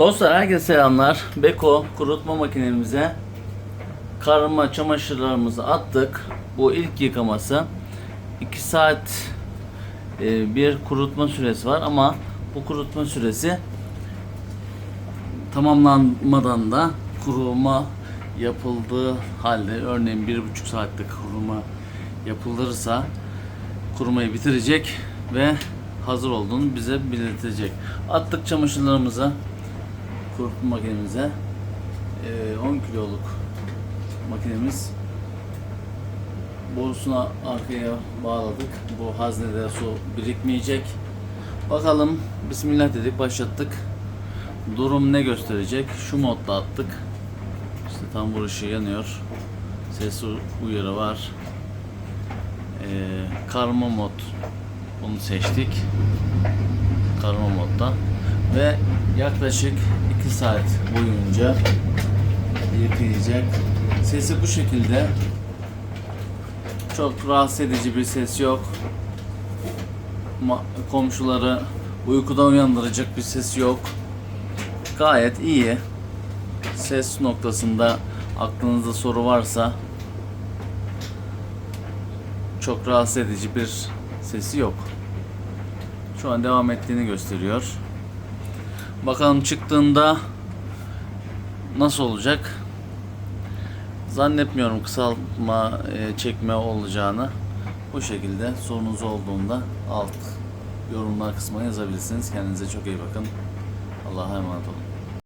Dostlar herkese selamlar. Beko kurutma makinemize karma çamaşırlarımızı attık. Bu ilk yıkaması. 2 saat e, bir kurutma süresi var ama bu kurutma süresi tamamlanmadan da kuruma yapıldığı halde örneğin bir buçuk saatlik kuruma yapılırsa kurumayı bitirecek ve hazır olduğunu bize belirtecek. Attık çamaşırlarımızı kurutma makinemize. Ee, 10 kiloluk makinemiz borusuna arkaya bağladık. Bu haznede su birikmeyecek. Bakalım Bismillah dedik başlattık. Durum ne gösterecek? Şu modda attık. İşte tambur ışığı yanıyor. Ses uyarı var. Ee, karma mod bunu seçtik. Karma modda ve yaklaşık 2 saat boyunca yıkayacak. Sesi bu şekilde. Çok rahatsız edici bir ses yok. Komşuları uykudan uyandıracak bir ses yok. Gayet iyi. Ses noktasında aklınızda soru varsa çok rahatsız edici bir sesi yok. Şu an devam ettiğini gösteriyor. Bakalım çıktığında nasıl olacak? Zannetmiyorum kısaltma, e, çekme olacağını. Bu şekilde sorunuz olduğunda alt yorumlar kısmına yazabilirsiniz. Kendinize çok iyi bakın. Allah'a emanet olun.